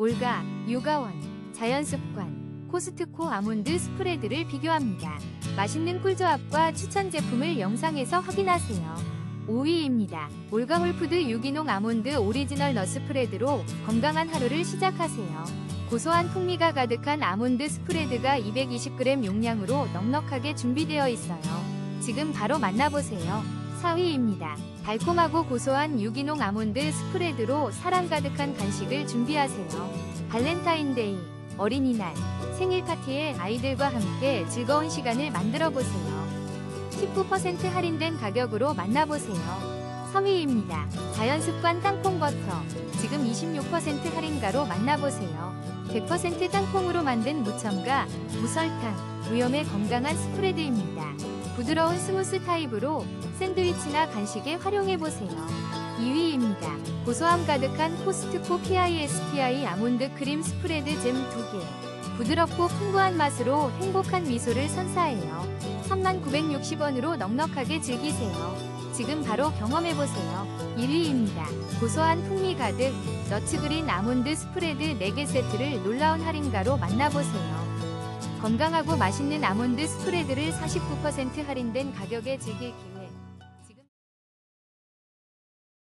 올가, 요가원, 자연습관, 코스트코 아몬드 스프레드를 비교합니다. 맛있는 꿀조합과 추천 제품을 영상에서 확인하세요. 5위입니다. 올가홀푸드 유기농 아몬드 오리지널 넛 스프레드로 건강한 하루를 시작하세요. 고소한 풍미가 가득한 아몬드 스프레드가 220g 용량으로 넉넉하게 준비되어 있어요. 지금 바로 만나보세요. 4위입니다. 달콤하고 고소한 유기농 아몬드 스프레드로 사랑 가득한 간식을 준비하세요. 발렌타인데이, 어린이날, 생일 파티에 아이들과 함께 즐거운 시간을 만들어 보세요. 19% 할인된 가격으로 만나보세요. 3위입니다. 자연습관 땅콩버터. 지금 26% 할인가로 만나보세요. 100% 땅콩으로 만든 무첨가, 무설탕, 무염의 건강한 스프레드입니다. 부드러운 스무스 타입으로 샌드위치나 간식에 활용해보세요. 2위입니다. 고소함 가득한 코스트코 PISTI 아몬드 크림 스프레드 잼 2개. 부드럽고 풍부한 맛으로 행복한 미소를 선사해요. 3960원으로 넉넉하게 즐기세요. 지금 바로 경험해보세요. 1위입니다. 고소한 풍미 가득 너츠그린 아몬드 스프레드 4개 세트를 놀라운 할인가로 만나보세요. 건강하고 맛있는 아몬드 스프레드를 49% 할인된 가격에 즐길 기회.